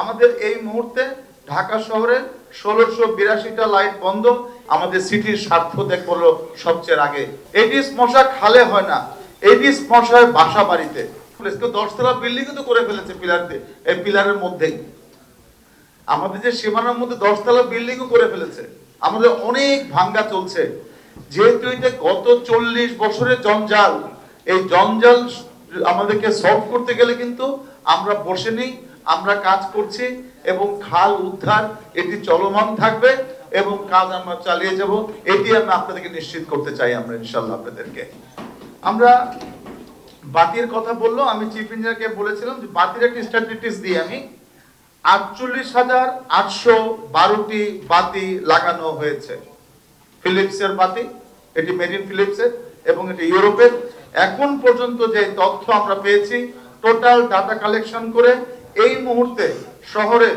আমাদের এই মুহূর্তে ঢাকা শহরে ষোলোশো বিরাশিটা লাইট বন্ধ। আমাদের সিটির স্বার্থ দেখল সবচেয়ে আগে। এডিস মশা খালে হয় না। এডিস মশা হয় বাসা বাড়িতে। দশতলা বিল্ডিং তো করে ফেলেছে পিলার এই পিলারের মধ্যেই। আমাদের যে সীমানার মধ্যে দশতলা বিল্ডিং করে ফেলেছে। আমাদের অনেক ভাঙ্গা চলছে। যেহেতু এটা গত চল্লিশ বছরের জঞ্জাল, এই জঞ্জাল আমাদেরকে সলভ করতে গেলে কিন্তু আমরা বসে নেই। আমরা কাজ করছি এবং খাল উদ্ধার, এটি চলমান থাকবে এবং কাজ আমরা চালিয়ে যাব। এটি আমি আপনাদেরকে নিশ্চিত করতে চাই আমরা ইনশাল্লাহ আপনাদেরকে। আমরা বাতির কথা বলল, আমি চিফ ইঞ্জিনিয়ারকে বলেছিলাম যে বাতির একটা স্ট্যাটিস্টিক্স দিই আমি। আটচল্লিশ হাজার আটশো বারোটি বাতি লাগানো হয়েছে। ফিলিপসের বাতি, এটি মেরিন ফিলিপসের এবং এটি ইউরোপের। এখন পর্যন্ত যে তথ্য আমরা পেয়েছি টোটাল ডাটা কালেকশন করে এই মুহূর্তে শহরে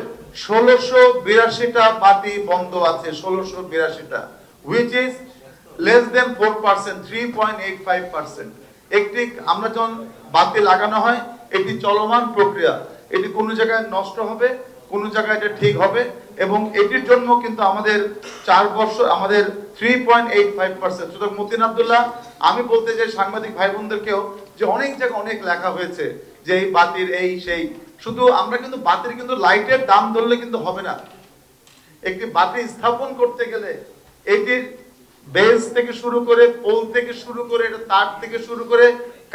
ষোলোশো বিরাশিটা বাতি বন্ধ আছে, ষোলোশো বিরাশিটা which is less than four percent three point eight five percent একটি আমরা যখন বাতি লাগানো হয়, এটি চলমান প্রক্রিয়া। এটি কোনো জায়গায় নষ্ট হবে, কোনো জায়গায় এটা ঠিক হবে, এবং এটির জন্য কিন্তু আমাদের চার বছর, আমাদের three point eight five percent সুতরাং মতিন আবদুল্লাহ, আমি বলতে চাই সাংবাদিক ভাই বোনদেরকেও যে অনেক জায়গায় অনেক লেখা হয়েছে যে এই বাতির এই সেই শুধু আমরা কিন্তু বাতির কিন্তু লাইটের দাম ধরলে কিন্তু হবে না। একটি বাতি স্থাপন করতে গেলে এটির বেস থেকে শুরু করে পোল থেকে শুরু করে তার থেকে শুরু করে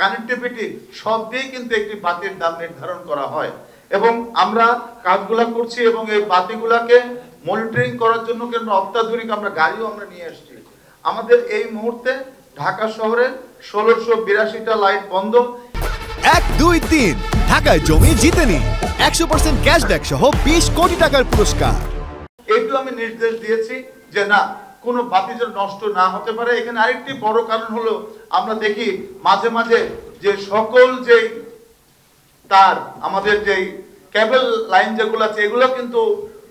কানেক্টিভিটি সব দিয়ে কিন্তু একটি বাতির দাম নির্ধারণ করা হয়। এবং আমরা কাজগুলা করছি এবং এই বাতিগুলাকে মনিটরিং করার জন্য কিন্তু অত্যাধুনিক আমরা গাড়িও আমরা নিয়ে আসছি। আমাদের এই মুহূর্তে ঢাকা শহরে ষোলোশো বিরাশিটা লাইট বন্ধ। এক, দুই, তিন। ঢাকায় জমি জিতে নিন। একশো পার্সেন্ট ক্যাশব্যাক সহ বিশ কোটি টাকার পুরস্কার। এইটু আমি নির্দেশ দিয়েছি যে না, কোনো বাতি যেন নষ্ট না হতে পারে। এখানে আরেকটি বড় কারণ হলো, আমরা দেখি মাঝে মাঝে যে সকল যে তার, আমাদের যে কেবল লাইন যেগুলো আছে, এগুলো কিন্তু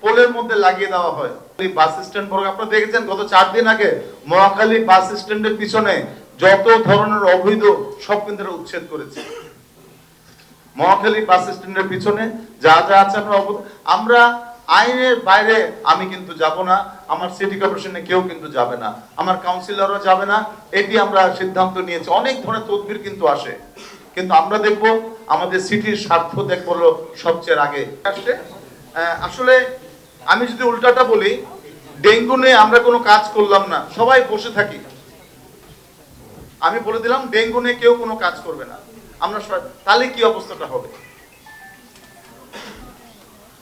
পোলের মধ্যে লাগিয়ে দেওয়া হয়। বাস স্ট্যান্ড বড়, আপনারা দেখেছেন, গত চার দিন আগে মহাখালী বাস স্ট্যান্ডের পিছনে যত ধরনের অবৈধ সব কিন্তু উচ্ছেদ করেছে। মহাখালী বাস স্ট্যান্ডের পিছনে যা যা আছে আমরা আমরা আইনের বাইরে আমি কিন্তু যাব না, আমার সিটি কর্পোরেশনে কেউ কিন্তু যাবে না, আমার কাউন্সিলরও যাবে না, এটি আমরা সিদ্ধান্ত নিয়েছি। অনেক ধরনের তদবির কিন্তু আসে। কিন্তু আমরা দেখব আমাদের সিটির স্বার্থ দেখব হলো সবচেয়ে আগে। আসছে আসলে আমি যদি উল্টাটা বলি, ডেঙ্গু নিয়ে আমরা কোনো কাজ করলাম না, সবাই বসে থাকি। আমি বলে দিলাম, ডেঙ্গু নিয়ে কেউ কোনো কাজ করবে না। আমরা তাহলে কি অবস্থাটা হবে?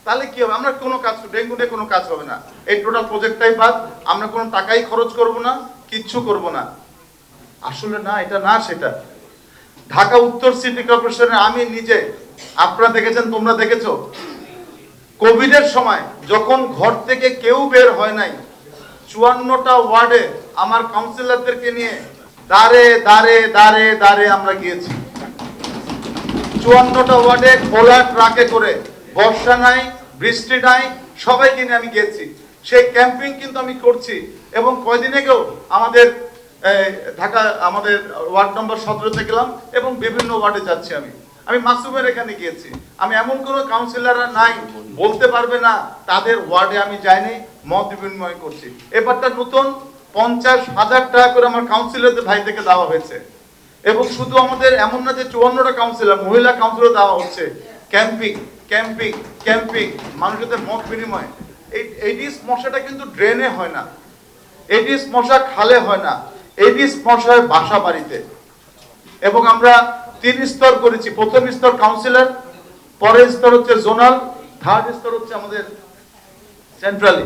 তাহলে কি হবে? আমরা কোনো কাজ ডেঙ্গু নিয়ে কোনো কাজ হবে না। এই টোটাল প্রজেক্টটাই বাদ। আমরা কোনো টাকাই খরচ করব না, কিচ্ছু করব না। আসলে না, এটা না, সেটা। ঢাকা উত্তর সিটি কর্পোরেশনে আমি নিজে। আপনারা দেখেছেন, তোমরা দেখেছ? কোভিডের সময় যখন ঘর থেকে কেউ বের হয় নাই, চুয়ান্নটা ওয়ার্ডে আমার কাউন্সিলরদেরকে নিয়ে দাঁড়ে দাঁড়ে দাঁড়ে দাঁড়ে আমরা গিয়েছি। চুয়ান্নটা ওয়ার্ডে খোলা ট্রাকে করে, বর্ষা নাই, বৃষ্টি নাই, সবাইকে নিয়ে আমি গেছি। সেই ক্যাম্পিং কিন্তু আমি করছি এবং কয়দিন আগেও আমাদের ঢাকা, আমাদের ওয়ার্ড নম্বর সতেরোতে গেলাম এবং বিভিন্ন ওয়ার্ডে যাচ্ছি আমি। আমি মাসুমের এখানে গিয়েছি। আমি এমন কোনো কাউন্সিলররা নাই, বলতে পারবে না, তাদের ওয়ার্ডে আমি যাইনি, মত বিনিময় করছি। এবারটা নতুন, পঞ্চাশ হাজার টাকা করে আমার কাউন্সিলরদের ভাই থেকে দেওয়া হয়েছে। এবং শুধু আমাদের এমন না যে চুয়ান্নটা কাউন্সিলর মহিলা কাউন্সিলর দেওয়া হচ্ছে। ক্যাম্পিং ক্যাম্পিং ক্যাম্পিং মানুষদের মত বিনিময়। এই এইডিস মশাটা কিন্তু ড্রেনে হয় না। এডিস মশা খালে হয় না। এডিস মশা হয় বাসা বাড়িতে। এবং আমরা তিন স্তর করেছি। প্রথম স্তর কাউন্সিলর পরের স্তর হচ্ছে জোনাল থার্ড স্তর হচ্ছে আমাদের সেন্ট্রালি